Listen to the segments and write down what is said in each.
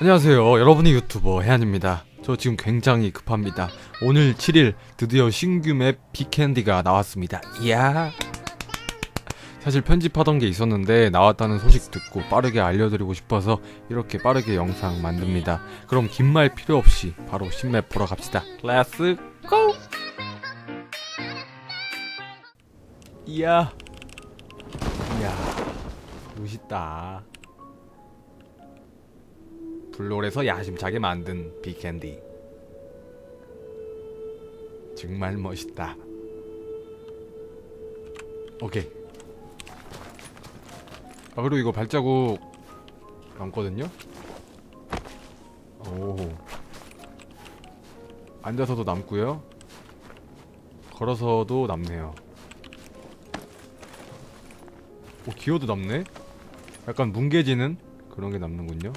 안녕하세요. 여러분의 유튜버 해안입니다. 저 지금 굉장히 급합니다. 오늘 7일 드디어 신규 맵 비캔디가 나왔습니다. 이야. 사실 편집하던 게 있었는데 나왔다는 소식 듣고 빠르게 알려드리고 싶어서 이렇게 빠르게 영상 만듭니다. 그럼 긴 말 필요 없이 바로 신맵 보러 갑시다. 렛츠 고! 이야. 이야. 멋있다. 블롤에서 야심차게 만든 비캔디. 정말 멋있다. 오케이. 아 그리고 이거 발자국 남거든요? 오. 앉아서도 남고요. 걸어서도 남네요. 오 기어도 남네? 약간 뭉개지는 그런 게 남는군요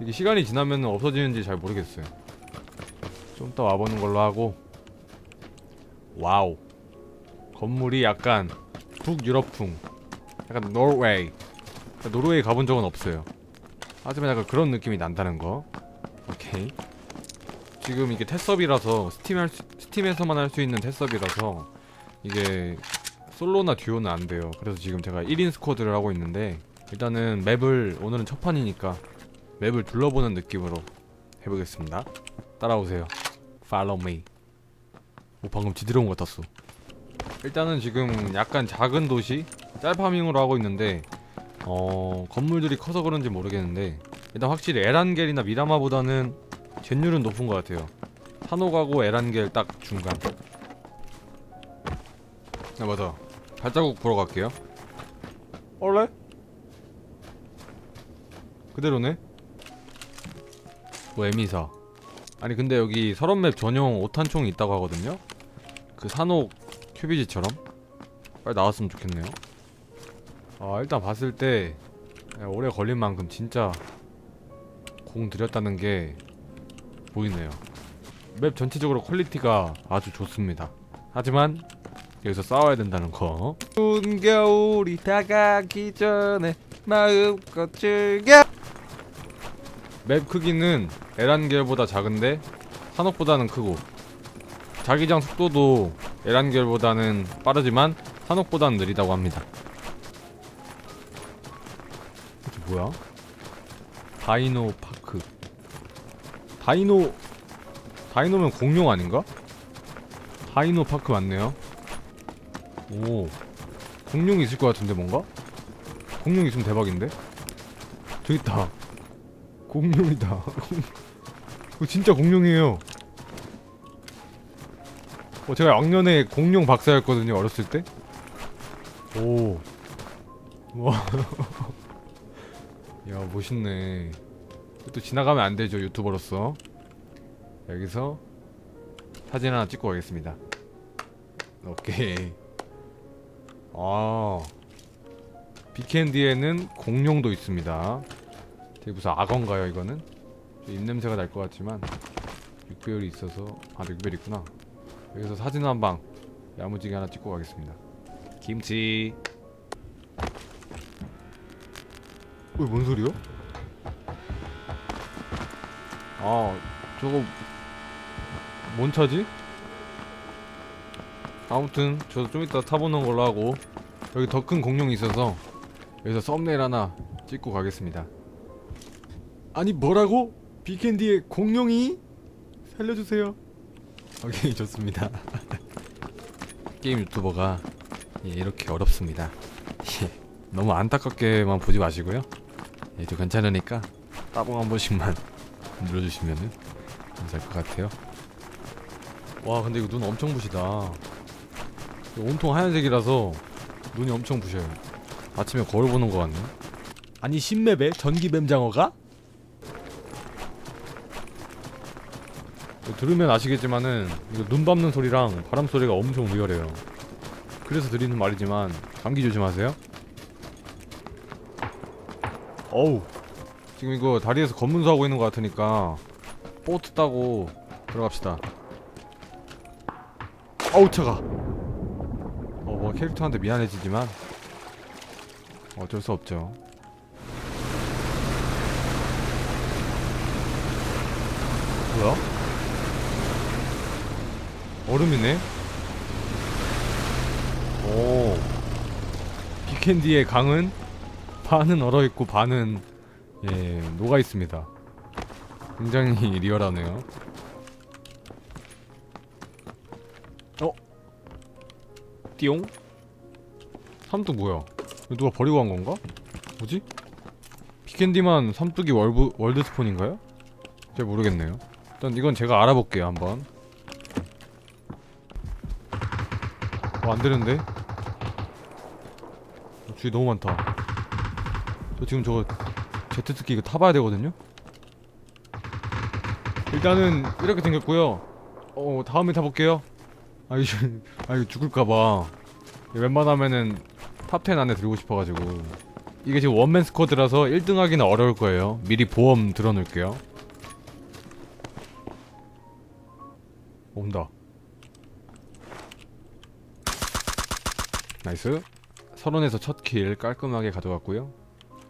이게 시간이 지나면 없어지는지 잘 모르겠어요. 좀 더 와보는 걸로 하고. 와우. 건물이 약간 북유럽풍. 약간 노르웨이. 노르웨이 가본 적은 없어요. 하지만 약간 그런 느낌이 난다는 거. 오케이. 지금 이게 테스업이라서 스팀 할 수, 스팀에서만 할 수 있는 테스업이라서 이게 솔로나 듀오는 안 돼요. 그래서 지금 제가 1인 스쿼드를 하고 있는데 일단은 맵을 오늘은 첫 판이니까 맵을 둘러보는 느낌으로 해보겠습니다. 따라오세요. Follow me. 오 방금 지드래곤 같았어. 일단은 지금 약간 작은 도시 짤파밍으로 하고 있는데 어 건물들이 커서 그런지 모르겠는데 일단 확실히 에란겔이나 미라마보다는 젠율은 높은 것 같아요. 산호가고 에란겔 딱 중간. 아 맞아. 발자국 보러 갈게요. 원래? 그대로네. 뭐 에미사. 아니 근데 여기 서론맵 전용 5탄총이 있다고 하거든요? 그 산옥 큐비지처럼? 빨리 나왔으면 좋겠네요. 아 일단 봤을 때 오래 걸린 만큼 진짜 공 들였다는 게 보이네요. 맵 전체적으로 퀄리티가 아주 좋습니다. 하지만 여기서 싸워야 된다는 거. 추운 겨울이 다가기 전에 마음껏 즐겨 맵 크기는 에란겔보다 작은데 산옥보다는 크고 자기장 속도도 에란겔보다는 빠르지만 산옥보다는 느리다고 합니다 이게 뭐야? 다이노 파크 다이노 다이노면 공룡 아닌가? 다이노 파크 맞네요 오 공룡이 있을 것 같은데 뭔가? 공룡 있으면 대박인데? 있다 공룡이다. 그 진짜 공룡이에요. 어, 제가 왕년에 공룡 박사였거든요, 어렸을 때. 오. 와. 야, 멋있네. 또 지나가면 안 되죠, 유튜버로서. 여기서 사진 하나 찍고 가겠습니다. 오케이. 아. 비캔디에는 공룡도 있습니다. 되게 무슨 악어인가요 이거는? 입냄새가 날 것 같지만 육배율이 있어서 아 육배율 있구나 여기서 사진 한 방 야무지게 하나 찍고 가겠습니다 김치 왜뭔 소리요? 아 저거 뭔 차지? 아무튼 저도 좀 이따 타보는 걸로 하고 여기 더 큰 공룡이 있어서 여기서 썸네일 하나 찍고 가겠습니다 아니 뭐라고? 비캔디의 공룡이? 살려주세요. 오케이 좋습니다. 게임 유튜버가 예, 이렇게 어렵습니다. 예, 너무 안타깝게만 보지 마시고요. 예, 저 괜찮으니까 따봉 한 번씩만 눌러주시면은 감사할 것 같아요. 와 근데 이거 눈 엄청 부시다. 온통 하얀색이라서 눈이 엄청 부셔요. 아침에 거울 보는 것 같네. 아니 신맵에 전기 뱀장어가? 들으면 아시겠지만은 이거 눈 밟는 소리랑 바람 소리가 엄청 리얼해요. 그래서 드리는 말이지만 감기 조심하세요. 어우 지금 이거 다리에서 검문소 하고 있는 것 같으니까 보트 타고 들어갑시다. 어우 차가. 어 뭐 캐릭터한테 미안해지지만 어쩔 수 없죠. 뭐야? 얼음이네? 오. 비캔디의 강은 반은 얼어있고 반은 예 녹아있습니다 굉장히 리얼하네요 어? 띠용? 삼뚝 뭐야? 누가 버리고 간 건가? 뭐지? 비캔디만 삼뚝이 월드 스폰인가요? 잘 모르겠네요 일단 이건 제가 알아볼게요 한번 어 안 되는데? 어, 주위 너무 많다. 저 지금 저거 제트스키 이거 타봐야 되거든요? 일단은 이렇게 생겼고요. 어 다음에 타볼게요. 아 이거 아 이거 죽을까봐. 웬만하면은 탑10 안에 들고 싶어가지고. 이게 지금 원맨 스쿼드라서 1등 하기는 어려울 거예요. 미리 보험 들어놓을게요. 온다 나이스. 서론에서 첫 킬 깔끔하게 가져갔고요.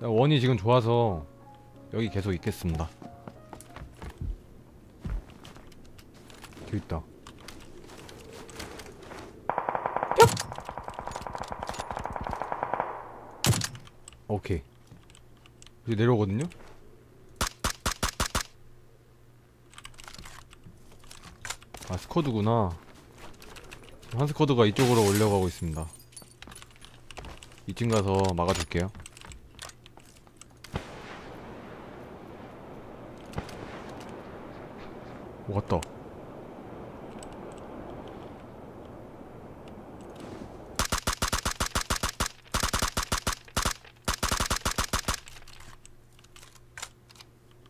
원이 지금 좋아서 여기 계속 있겠습니다. 뒤 있다. 오케이. 이제 내려오거든요? 아 스쿼드구나. 한 스쿼드가 이쪽으로 올려가고 있습니다 이쯤 가서 막아줄게요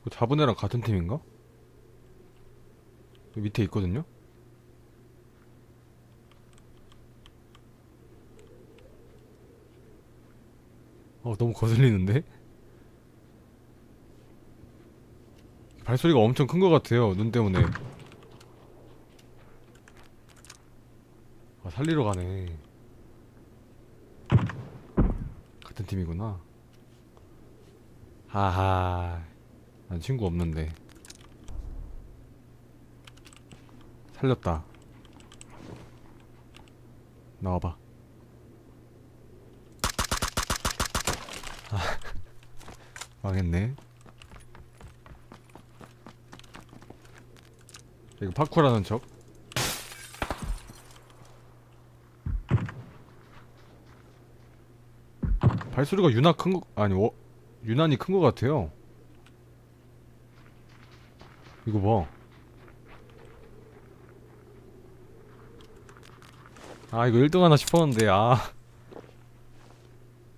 그 잡은 애랑 같은 팀인가? 밑에 있거든요? 어 너무 거슬리는데? 발소리가 엄청 큰 것 같아요 눈 때문에. 아 살리러 가네. 같은 팀이구나. 하하. 난 친구 없는데. 살렸다. 나와봐 아 망했네. 이거 파쿠라는 척? 발소리가 유나 큰 거 아니 어, 유난히 큰 거 같아요. 이거 봐. 아 이거 1등 하나 싶었는데 아.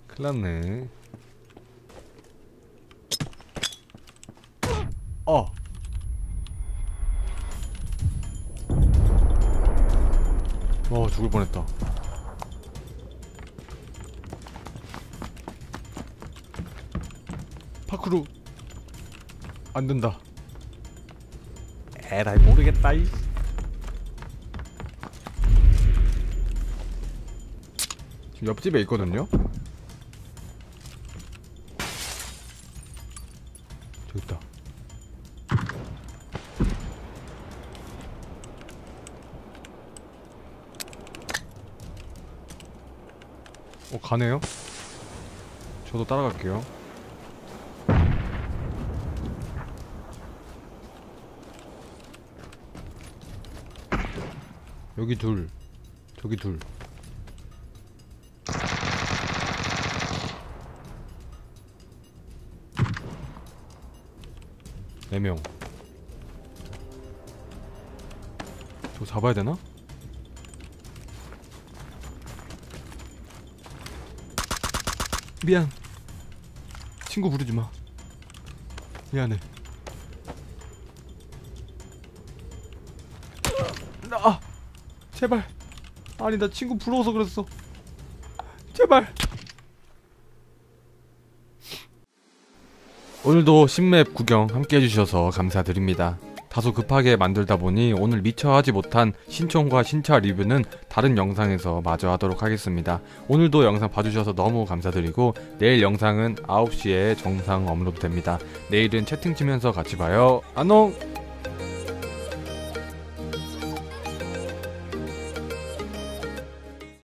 큰일났네 어 어, 죽을 뻔했다. 파크로 안 된다. 에라이 모르겠다 이. 지금 옆집에 있거든요. 어 가네요. 저도 따라갈게요. 여기 둘 저기 둘 네명 저거 잡아야 되나? 미안. 친구 부르지 마. 미안해. 아 제발. 아니 나 친구 부러워서 그랬어. 제발. 오늘도 신맵 구경 함께 해주셔서 감사드립니다 다소 급하게 만들다 보니 오늘 미처 하지 못한 신청과 신차 리뷰는 다른 영상에서 마저 하도록 하겠습니다. 오늘도 영상 봐주셔서 너무 감사드리고 내일 영상은 9시에 정상 업로드 됩니다. 내일은 채팅 치면서 같이 봐요. 안녕!